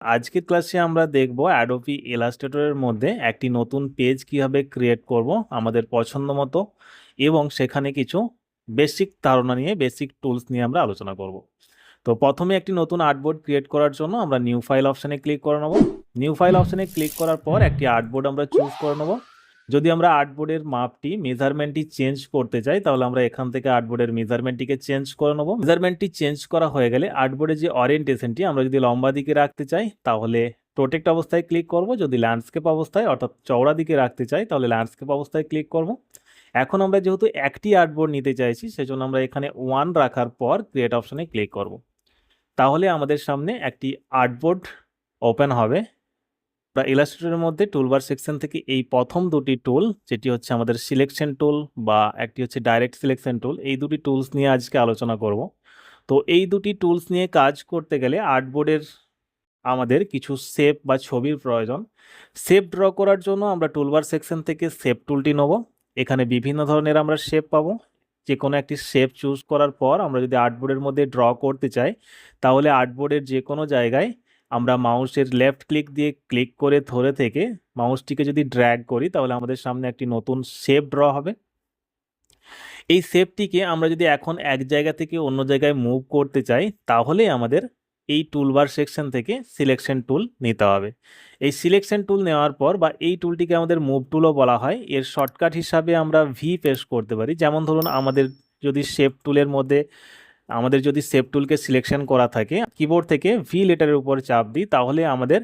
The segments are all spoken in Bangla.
আজকের ক্লাসে আমরা দেখব অ্যাডোপি ইলাস্ট্রেটরের মধ্যে একটি নতুন পেজ কীভাবে ক্রিয়েট করব আমাদের পছন্দ মতো এবং সেখানে কিছু বেসিক ধারণা নিয়ে বেসিক টুলস নিয়ে আমরা আলোচনা করব। তো প্রথমে একটি নতুন আর্টবোর্ড ক্রিয়েট করার জন্য আমরা নিউ ফাইল অপশানে ক্লিক করে নেব। নিউ ফাইল অপশানে ক্লিক করার পর একটি আর্টবোর্ড আমরা চুজ করে নেব। যদি আমরা আর্টবোর্ডের মাপটি মেজারমেন্টটি চেঞ্জ করতে চাই, তাহলে আমরা এখান থেকে আর্টবোর্ডের মেজারমেন্টটিকে চেঞ্জ করে নেব। মেজারমেন্টটি চেঞ্জ করা হয়ে গেলে আর্টবোর্ডের যে অরিয়েন্টেশনটি আমরা যদি লম্বা দিকে রাখতে চাই, তাহলে প্রোটেক্ট অবস্থায় ক্লিক করব। যদি ল্যান্ডস্কেপ অবস্থায়, অর্থাৎ চওড়া দিকে রাখতে চাই, তাহলে ল্যান্ডস্কেপ অবস্থায় ক্লিক করব। এখন আমরা যেহেতু একটি আর্টবোর্ড নিতে চাইছি, সেজন্য আমরা এখানে ওয়ান রাখার পর ক্রিয়েট অপশানে ক্লিক করব। তাহলে আমাদের সামনে একটি আর্টবোর্ড ওপেন হবে। বা ইলাস্ট্রেটরের মধ্যে টুলবার সেকশন থেকে এই প্রথম দুটি টুল যেটি হচ্ছে আমাদের সিলেকশন টুল বা একটি হচ্ছে ডাইরেক্ট সিলেকশন টুল এই দুটি টুলস নিয়ে আজকে আলোচনা করব। তো এই দুটি টুলস নিয়ে কাজ করতে গেলে আর্টবোর্ডের আমাদের কিছু শেপ বা ছবির প্রয়োজন। শেপ ড্র করার জন্য আমরা টুলবার সেকশন থেকে শেপ টুলটি নেব। এখানে বিভিন্ন ধরনের আমরা শেপ পাবো। যে কোনো একটি শেপ চুজ করার পর আমরা যদি আর্টবোর্ডের মধ্যে ড্র করতে চাই, তাহলে আর্টবোর্ডের যে কোনো জায়গায় আমরা মাউসের লেফট ক্লিক দিয়ে ক্লিক করে ধরে থেকে মাউসটিকে যদি ড্র্যাগ করি, তাহলে আমাদের সামনে একটি নতুন শেপ ড্র হবে। এই শেপটিকে আমরা যদি এখন এক জায়গা থেকে অন্য জায়গায় মুভ করতে চাই, তাহলে আমাদের এই টুলবার সেকশন থেকে সিলেকশন টুল নিতে হবে। এই সিলেকশন টুল নেওয়ার পর বা এই টুলটিকে আমাদের মুভ টুলও বলা হয়, এর শর্টকাট হিসাবে আমরা ভি পেশ করতে পারি। যেমন ধরুন আমাদের যদি শেপ টুলের মধ্যে আমাদের যদি সেভ টুলকে সিলেকশন করা থাকে কিবোর্ড থেকে ভি লেটারের উপর চাপ দিই, তাহলে আমাদের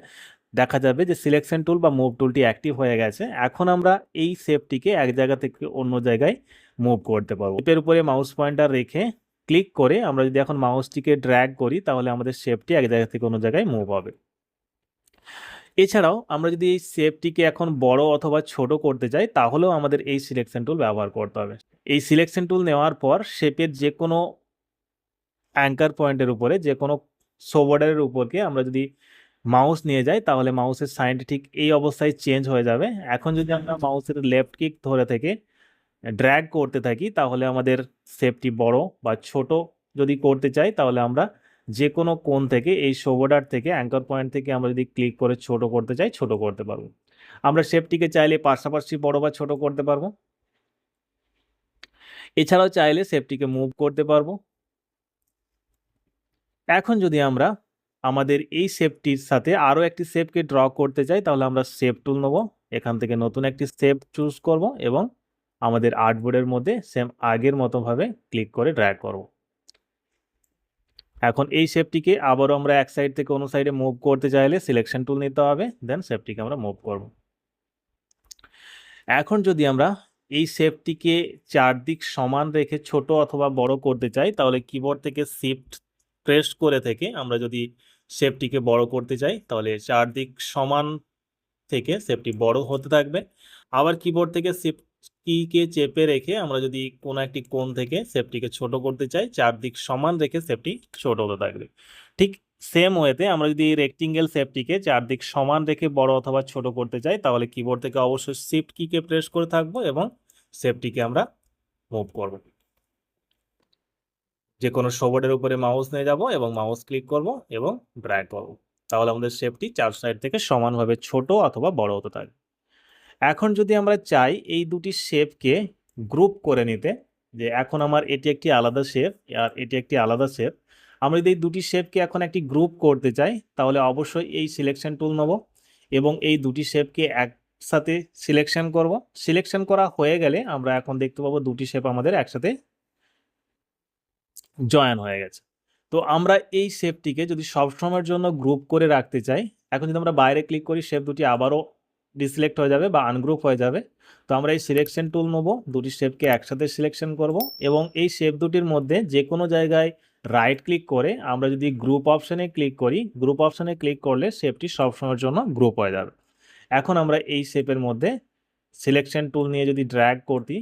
দেখা যাবে যে সিলেকশন টুল বা মুভ টুলটি অ্যাক্টিভ হয়ে গেছে। এখন আমরা এই সেভটিকে এক জায়গা থেকে অন্য জায়গায় মুভ করতে পারব। এর উপরে মাউস পয়েন্টার রেখে ক্লিক করে আমরা যদি এখন মাউসটিকে ড্র্যাগ করি, তাহলে আমাদের শেপটি এক জায়গা থেকে অন্য জায়গায় মুভ হবে। এছাড়াও আমরা যদি এই শেপটিকে এখন বড় অথবা ছোট করতে চাই, তাহলেও আমাদের এই সিলেকশন টুল ব্যবহার করতে হবে। এই সিলেকশন টুল নেওয়ার পর শেপের যে কোনো অ্যাঙ্কার পয়েন্টের উপরে, যে কোনো সোবর্ডারের উপরকে আমরা যদি মাউস নিয়ে যাই, তাহলে মাউসের সাইনটি ঠিক এই অবস্থায় চেঞ্জ হয়ে যাবে। এখন যদি আমরা মাউসের লেফট কিক ধরে থেকে ড্র্যাগ করতে থাকি, তাহলে আমাদের সেপটি বড় বা ছোট যদি করতে চাই, তাহলে আমরা যে কোনো কোণ থেকে এই সোবর্ডার থেকে অ্যাঙ্কার পয়েন্ট থেকে আমরা যদি ক্লিক করে ছোট করতে চাই, ছোট করতে পারব। আমরা শেপটিকে চাইলে পাশাপাশি বড় বা ছোট করতে পারব। এছাড়াও চাইলে শেপটিকে মুভ করতে পারব। এখন যদি আমরা আমাদের এই শেপটির সাথে আরও একটি শেপকে ড্র করতে চাই, তাহলে আমরা শেপ টুল নেব। এখান থেকে নতুন একটি শেপ চুজ করব এবং আমাদের আর্টবোর্ডের মধ্যে সেম আগের মতোভাবে ক্লিক করে ড্র্যাগ করব। এখন এই শেপটিকে আবারও আমরা এক সাইড থেকে অন্য সাইডে মুভ করতে চাইলে সিলেকশন টুল নিতে হবে দেন শেপটিকে আমরা মুভ করব। এখন যদি আমরা এই শেপটিকে চারদিক সমান রেখে ছোট অথবা বড় করতে চাই, তাহলে কিবোর্ড থেকে শিফট প্রেস করে থেকে আমরা যদি শেপটিকে বড় করতে চাই, তাহলে চারদিক সমান থেকে শেপটি বড় হতে থাকবে। আবার কিবোর্ড থেকে শিফট কিকে চেপে রেখে আমরা যদি কোনো একটি কোণ থেকে শেপটিকে ছোট করতে চাই, চারদিক সমান রেখে শেপটি ছোট হতে থাকবে। ঠিক সেম ওয়েতে আমরা যদি রেক্টিঙ্গেল শেপটিকে চারদিক সমান রেখে বড় অথবা ছোট করতে চাই, তাহলে কিবোর্ড থেকে অবশ্যই শিফট কিকে প্রেস করে থাকব এবং শেপটিকে আমরা মুভ করব। যে কোনো সোবোর্ডের উপরে মাউস নিয়ে যাব এবং মাউস ক্লিক করব এবং ড্র্যাগ করব। তাহলে আমাদের শেপটি চার সাইড থেকে সমানভাবে ছোট অথবা বড় হতে থাকে এখন যদি আমরা চাই এই দুটি শেপকে গ্রুপ করে নিতে, যে এখন আমার এটি একটি আলাদা শেপ আর এটি একটি আলাদা শেপ আমরা যদি এই দুটি শেপকে এখন একটি গ্রুপ করতে চাই, তাহলে অবশ্যই এই সিলেকশন টুল নেব এবং এই দুটি শেপকে একসাথে সিলেকশন করব। সিলেকশন করা হয়ে গেলে আমরা এখন দেখতে পাবো দুটি শেপ আমাদের একসাথে জয়েন হয়ে গেছে। তো আমরা এই শেপটিকে যদি সবসময়ের জন্য গ্রুপ করে রাখতে চাই, এখন যদি আমরা বাইরে ক্লিক করি, শেপ দুটি আবারও ডিসিলেক্ট হয়ে যাবে বা আনগ্রুপ হয়ে যাবে। তো আমরা এই সিলেকশন টুল নেব, দুটি শেপকে একসাথে সিলেকশন করব এবং এই শেপ দুটির মধ্যে যে কোনো জায়গায় রাইট ক্লিক করে আমরা যদি গ্রুপ অপশানে ক্লিক করি, গ্রুপ অপশানে ক্লিক করলে শেপটি সবসময়ের জন্য গ্রুপ হয়ে যাবে। এখন আমরা এই শেপের মধ্যে সিলেকশন টুল নিয়ে যদি ড্র্যাগ করতি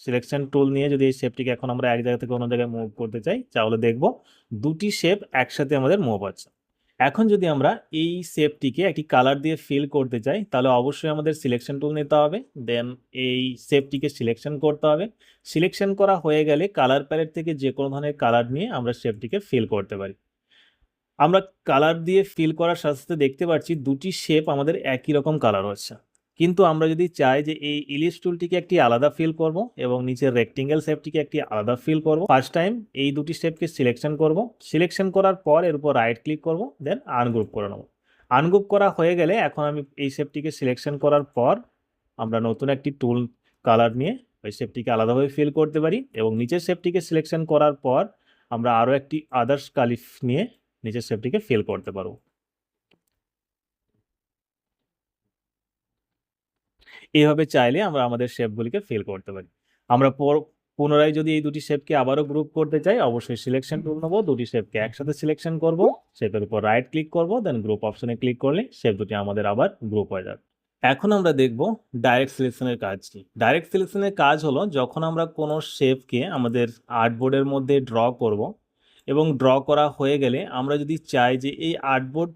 সিলেকশন টুল নিয়ে যদি এই শেপটিকে এখন আমরা এক জায়গা থেকে অন্য জায়গায় মুভ করতে চাই, তাহলে দেখব দুটি শেপ একসাথে আমাদের মুভ হচ্ছে এখন যদি আমরা এই শেপটিকে একটি কালার দিয়ে ফিল করতে চাই, তাহলে অবশ্যই আমাদের সিলেকশন টুল নিতে হবে দেন এই শেপটিকে সিলেকশন করতে হবে। সিলেকশন করা হয়ে গেলে কালার প্যালেট থেকে যে কোনো ধরনের কালার নিয়ে আমরা শেপটিকে ফিল করতে পারি। আমরা কালার দিয়ে ফিল করার সাথে সাথে দেখতে পাচ্ছি দুটি শেপ আমাদের একই রকম কালার হচ্ছে। কিন্তু আমরা যদি চাই যে এই ইলিশ টুলটিকে একটি আলাদা ফিল করব এবং নিচের রেক্টেঙ্গেল শেপটিকে একটি আলাদা ফিল করব ফার্স্ট টাইম এই দুটি শেপকে সিলেকশন করব সিলেকশন করার পর এর উপর রাইট ক্লিক করব দেন আনগ্রুপ করে নেব। আনগ্রুপ করা হয়ে গেলে এখন আমি এই শেপটিকে সিলেকশন করার পর আমরা নতুন একটি টুল কালার নিয়ে ওই শেপটিকে আলাদাভাবে ফিল করতে পারি এবং নিচের শেপটিকে সিলেকশন করার পর আমরা আরও একটি আদার্স কালিফ নিয়ে নিচের শেপটিকে ফিল করতে পারব। এইভাবে চাইলে আমরা আমাদের শেপগুলিকে ফিল করতে পারি। আমরা পুনরায় যদি এই দুটি শেপকে আবারও গ্রুপ করতে চাই, অবশ্যই সিলেকশন টুল নেব, দুটি শেপকে একসাথে সিলেকশন করব, শেপের উপর রাইট ক্লিক করব দেন গ্রুপ অপশনে ক্লিক করলে শেপ দুটি আমাদের আবার গ্রুপ হয়ে যাবে। এখন আমরা দেখব ডাইরেক্ট সিলেকশনের কাজ কি। ডাইরেক্ট সিলেকশনের কাজ হলো যখন আমরা কোনো শেপকে আমাদের আর্টবোর্ডের মধ্যে ড্র করব এবং ড্র করা হয়ে গেলে আমরা যদি চাই যে এই আর্টবোর্ড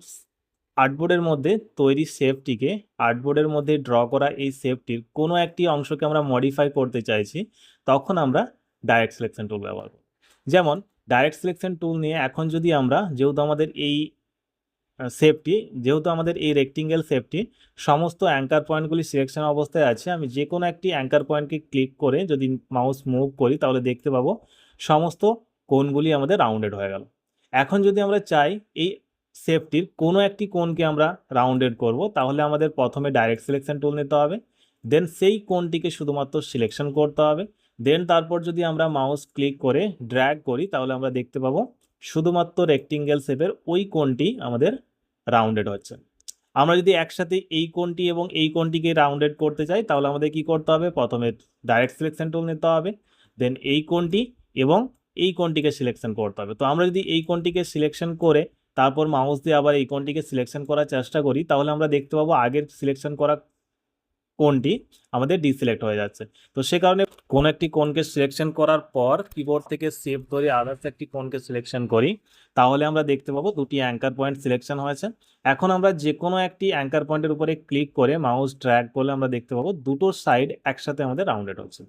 আর্টবোর্ডের মধ্যে তৈরি শেপটিকে আর্টবোর্ডের মধ্যে ড্র করা এই শেপটির কোনো একটি অংশকে আমরা মডিফাই করতে চাইছি, তখন আমরা ডাইরেক্ট সিলেকশন টুল ব্যবহার করব। যেমন ডাইরেক্ট সিলেকশন টুল নিয়ে এখন যদি আমরা, যেহেতু আমাদের এই শেপটি, যেহেতু আমাদের এই রেক্টিঙ্গেল শেপটি সমস্ত অ্যাঙ্কার পয়েন্টগুলি সিলেকশন অবস্থায় আছে, আমি যে কোনো একটি অ্যাঙ্কার পয়েন্টকে ক্লিক করে যদি মাউস মুভ করি, তাহলে দেখতে পাবো সমস্ত কোণগুলি আমাদের রাউন্ডেড হয়ে গেল। এখন যদি আমরা চাই এই শেপটির কোনো একটি কোণকে আমরা রাউন্ডেড করব, তাহলে আমাদের প্রথমে ডাইরেক্ট সিলেকশন টুল নিতে হবে দেন সেই কোণটিকে শুধুমাত্র সিলেকশন করতে হবে দেন তারপর যদি আমরা মাউস ক্লিক করে ড্র্যাগ করি, তাহলে আমরা দেখতে পাবো শুধুমাত্র রেক্টিঙ্গেল শেপের ওই কোণটি আমাদের রাউন্ডেড হচ্ছে। আমরা যদি একসাথে এই কোণটি এবং এই কোণটিকে রাউন্ডেড করতে চাই, তাহলে আমাদের কি করতে হবে? প্রথমে ডাইরেক্ট সিলেকশন টুল নিতে হবে দেন এই কোণটি এবং এই কোণটিকে সিলেকশন করতে হবে। তো আমরা যদি এই কোণটিকে সিলেকশন করে তারপর মাউস দিয়ে আবার এই কোণটিকে সিলেকশন করার চেষ্টা করি, তাহলে আমরা দেখতে পাবো আগের সিলেকশন করা কোনটি আমাদের ডিসিলেক্ট হয়ে যাচ্ছে। তো সে কারণে কোন একটি কোনকে সিলেকশন করার পর কিবোর্ড থেকে সেভ ধরে আদার্স একটি কোনকে সিলেকশন করি, তাহলে আমরা দেখতে পাবো দুটি অ্যাঙ্কার পয়েন্ট সিলেকশন হয়েছে। এখন আমরা যে কোনো একটি অ্যাঙ্কার পয়েন্টের উপরে ক্লিক করে মাউস ট্র্যাক করলে আমরা দেখতে পাবো দুটো সাইড একসাথে আমাদের রাউন্ডেড হচ্ছে।